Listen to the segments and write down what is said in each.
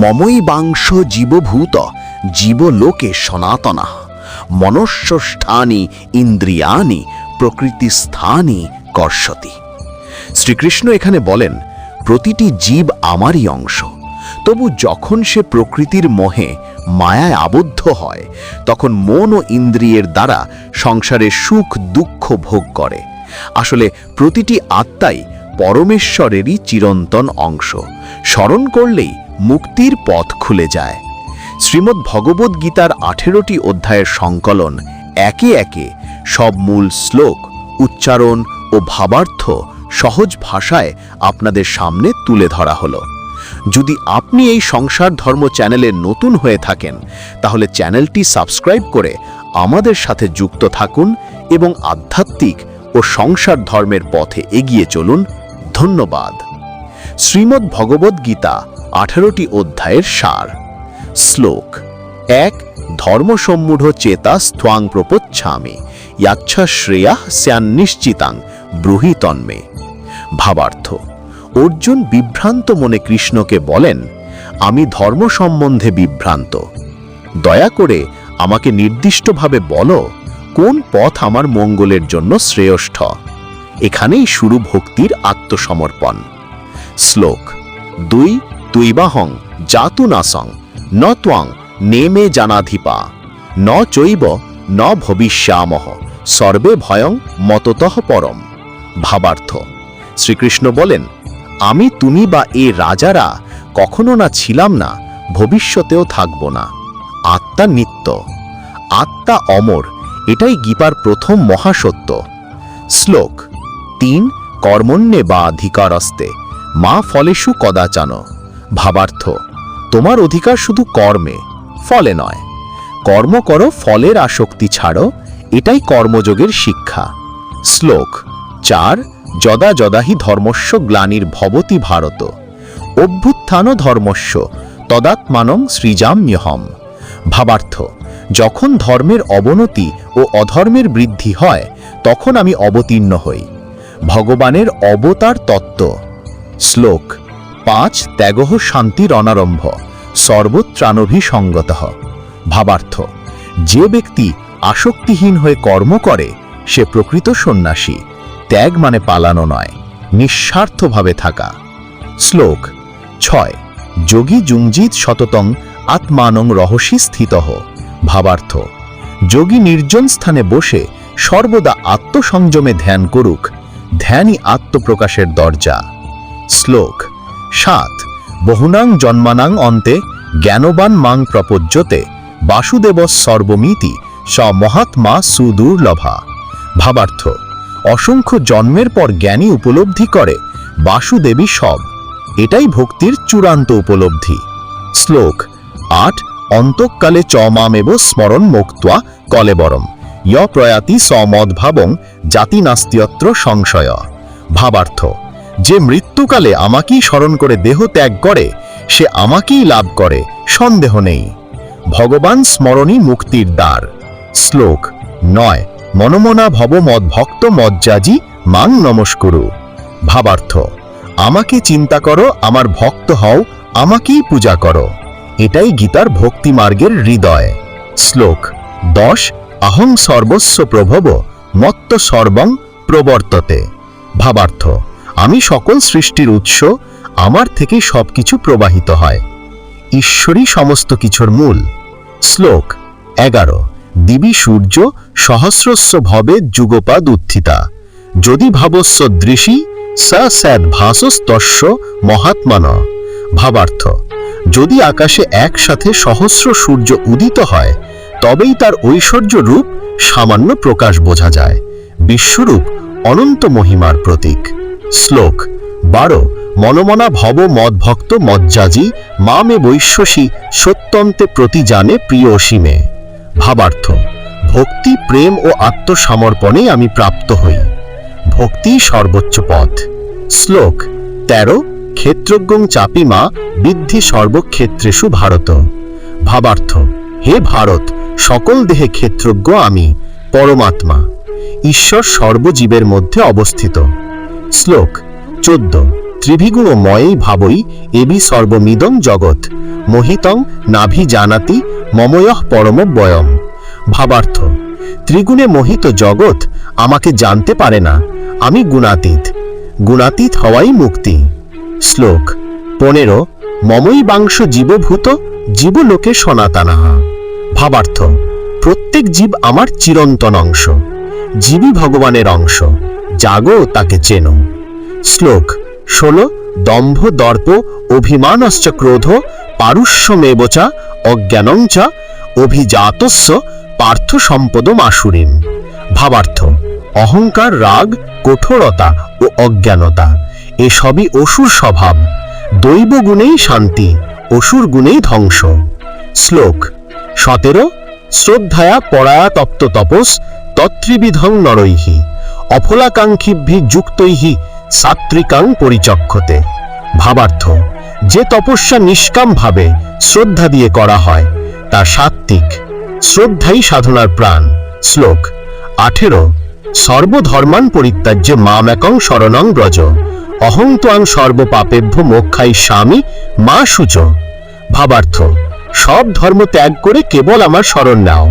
মমই বাংশ জীবভূত, জীবলোকে সনাতনা। মনস্যষ্ঠানি ইন্দ্রিয়ানি প্রকৃতিস্থানি কর্ষতি। শ্রীকৃষ্ণ এখানে বলেন, প্রতিটি জীব আমারই অংশ। তবু যখন সে প্রকৃতির মোহে মায়ায় আবদ্ধ হয়, তখন মন ও ইন্দ্রিয়ের দ্বারা সংসারে সুখ, দুঃখ ভোগ করে। আসলে প্রতিটি আত্মাই পরমেশ্বরেরই চিরন্তন অংশ। স্মরণ করলেই মুক্তির পথ খুলে যায়। শ্রীমদ্ ভগবদ্ গীতার আঠেরোটি অধ্যায়ের সংকলন একে একে সব মূল শ্লোক, উচ্চারণ ও ভাবার্থ সহজ ভাষায় আপনাদের সামনে তুলে ধরা হলো। যদি আপনি এই সংসার ধর্ম চ্যানেলে নতুন হয়ে থাকেন, তাহলে চ্যানেলটি সাবস্ক্রাইব করে আমাদের সাথে যুক্ত থাকুন এবং আধ্যাত্মিক ও সংসার ধর্মের পথে এগিয়ে চলুন। ধন্যবাদ। শ্রীমদ্ ভগবদ্ গীতা আঠারোটি অধ্যায়ের সার। শ্লোক, এক, ধর্মসম্মূঢ় চেতা স্ত্বাং প্রপচ্ছামি, ইয়াচ্ছা শ্রেয়া স্যান্নিশ্চিতাং ব্রুহি তন্মে। ভাবার্থ, অর্জুন বিভ্রান্ত মনে কৃষ্ণকে বলেন, আমি ধর্ম সম্বন্ধে বিভ্রান্ত। দয়া করে আমাকে নির্দিষ্টভাবে বলো, কোন পথ আমার মঙ্গলের জন্য শ্রেয়ষ্ঠ? এখানেই শুরু ভক্তির আত্মসমর্পণ। শ্লোক, দুই তুইবাহং জাতু নাসং ন ত্বাং নেমে জানাধিপা, ন চৈব, ন ভবিষ্যামহ, সর্বে ভয়ং মততঃ পরম। ভাবার্থ, শ্রীকৃষ্ণ বলেন, আমি তুমি বা এ রাজারা কখনো না ছিলাম না, ভবিষ্যতেও থাকব না। আত্মা নিত্য, আত্মা অমর, এটাই গীতার প্রথম মহাসত্য। শ্লোক, তিন, কর্মণ্যে বা অধিকারস্তে, মা ফলেষু কদাচান। ভাবার্থ। তোমার অধিকার শুধু কর্মে, ফলে নয়। কর্ম করো, ফলের আসক্তি ছাড়ো, এটাই কর্মযোগের শিক্ষা। শ্লোক, চার, যদা যদাহি ধর্মস্য গ্লানির ভবতি ভারত। অভ্যুত্থান ধর্মস্য, তদাত্মানং সৃজাম্যহম। ভাবার্থ, যখন ধর্মের অবনতি ও অধর্মের বৃদ্ধি হয়, তখন আমি অবতীর্ণ হই। ভগবানের অবতার তত্ত্ব। শ্লোক পাঁচ ত্যাগহ শান্তির অনারম্ভ সর্বত্রানভিসঙ্গত ভাবার্থ, যে ব্যক্তি আসক্তিহীন হয়ে কর্ম করে, সে প্রকৃত সন্ন্যাসী, ত্যাগ মানে পালানো নয়, নিঃস্বার্থভাবে থাকা। শ্লোক, ছয়, যোগী জুঞ্জিত শততং আত্মানং রহসী স্থিত। ভাবার্থ, যোগী নির্জন স্থানে বসে সর্বদা আত্মসংযমে ধ্যান করুক, ধ্যানই আত্মপ্রকাশের দরজা। শ্লোক সাত। বহুনাং জন্মানাং অন্তে জ্ঞানবান মাং প্রপজ্যতে বাসুদেব সর্বমিতি স মহাত্মা সুদূর্লভা। ভাবার্থ, অসংখ্য জন্মের পর জ্ঞানী উপলব্ধি করে বাসুদেবী সব। এটাই ভক্তির চূড়ান্ত উপলব্ধি। শ্লোক, আট, অন্তকালে চমামেব স্মরণ মুক্তা কলেবরম। য় প্রয়াতি সমদ্ভাবং জাতি নাস্তিয়ত্র সংশয়। ভাবার্থ যে মৃত্যুকালে আমাকেই স্মরণ করে দেহ ত্যাগ করে, সে আমাকেই লাভ করে, সন্দেহ নেই। ভগবান স্মরণী মুক্তির দ্বার। শ্লোক নয়, মনমনা ভব মদ ভক্ত মজ্জাজি মাং নমস্কুরু। ভাবার্থ, আমাকে চিন্তা করো, আমার ভক্ত হও, আমাকেই পূজা করো। এটাই গীতার ভক্তি মার্গের হৃদয়। শ্লোক দশ, আহং সর্বস্ব প্রভব, মত্ত সর্বং প্রবর্ততে। ভাবার্থ আমি সকল সৃষ্টির উৎস, আমার থেকে সবকিছু প্রবাহিত হয়। ঈশ্বরই সমস্ত কিছুর মূল। শ্লোক এগারো। দিবি সূর্য সহস্রস্য ভবে যুগপাদ উত্থিতা। যদি ভাবস্য দৃশি স্যাদ ভাসস্তস্য মহাত্মান। ভাবার্থ, যদি আকাশে একসাথে সহস্র সূর্য উদিত হয়, তবেই তার ঐশ্বর্য রূপ সামান্য প্রকাশ বোঝা যায়। বিশ্বরূপ অনন্ত মহিমার প্রতীক। শ্লোক। বারো, মনমনা ভব মদভক্ত মজ্জাজি মামে বৈশ্বসী, সত্যন্তে প্রতি জানে প্রিয় অসীমে ভাবার্থ, ভক্তি, প্রেম ও আত্মসমর্পণে আমি প্রাপ্ত হই। ভক্তি সর্বোচ্চ পথ। শ্লোক, তেরো, ক্ষেত্রজ্ঞং চাপিমা বৃদ্ধি সর্বক্ষেত্রেষু ভারত। ভাবার্থ, হে ভারত, সকল দেহে ক্ষেত্রজ্ঞ আমি, পরমাত্মা, ঈশ্বর সর্বজীবের মধ্যে অবস্থিত। শ্লোক, চোদ্দ। ত্রিভিগুণময়েই ভাবই এবি সর্বমিদং জগৎ, মোহিতং নাভি জানাতি মময়ঃ পরমব্যয়ম ভাবার্থ, ত্রিগুণে মোহিত জগৎ আমাকে জানতে পারে না, আমি গুণাতীত গুণাতীত হওয়াই মুক্তি। শ্লোক, পনেরো মমই বাংশ জীবভূত, জীবলোকে সনাতনাহ ভাবার্থ, প্রত্যেক জীব আমার চিরন্তন অংশ, জীবই ভগবানের অংশ। জাগো, তাকে চেনো। শ্লোক ষোলো দম্ভ, দর্প অভিমানশ্চ ক্রোধ পারুষ্যমেবচা অজ্ঞানঞ্চ অভিজাতস্য, পার্থ সম্পদম আসুরিন ভাবার্থ, অহংকার, রাগ, কঠোরতা ও অজ্ঞানতা, এসবই অসুর স্বভাব। দৈব গুণেই শান্তি, অসুর গুণেই ধ্বংস। শ্লোক, সতেরো, শ্রদ্ধায়া পরায়া তপ্ত তপস তত্রিবিধং নরৈহি। অফলাকাঙ্ক্ষিভি যুক্তৈহি সাত্রিকাং পরিচক্ষতে। ভাবার্থ, যে তপস্যা নিষ্কাম ভাবে শ্রদ্ধা দিয়ে করা হয়, তা সাত্ত্বিক, শ্রদ্ধাই সাধনার প্রাণ। শ্লোক, আঠেরো, সর্বধর্মান পরিত্যাজ্য মামেকং শরণং ব্রজ অহং সর্বপাপেভ্য মোক্ষাই স্বামী মা সূচ। ভাবার্থ, সব ধর্ম ত্যাগ করে কেবল আমার শরণ নাও,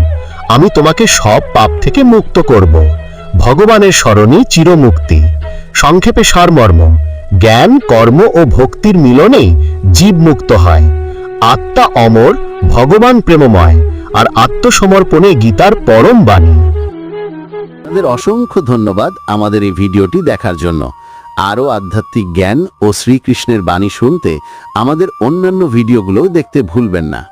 আমি তোমাকে সব পাপ থেকে মুক্ত করব। ভগবানের স্মরণই চিরমুক্তি। সংক্ষেপে সারমর্ম। জ্ঞান, কর্ম ও ভক্তির মিলনেই জীব মুক্ত হয়। আত্মা অমর, ভগবান প্রেমময়, আর আত্মসমর্পণে গীতার পরম বাণী। আপনাদের অসংখ্য ধন্যবাদ আমাদের এই ভিডিওটি দেখার জন্য। আরও আধ্যাত্মিক জ্ঞান ও শ্রীকৃষ্ণের বাণী শুনতে আমাদের অন্যান্য ভিডিওগুলোও দেখতে ভুলবেন না।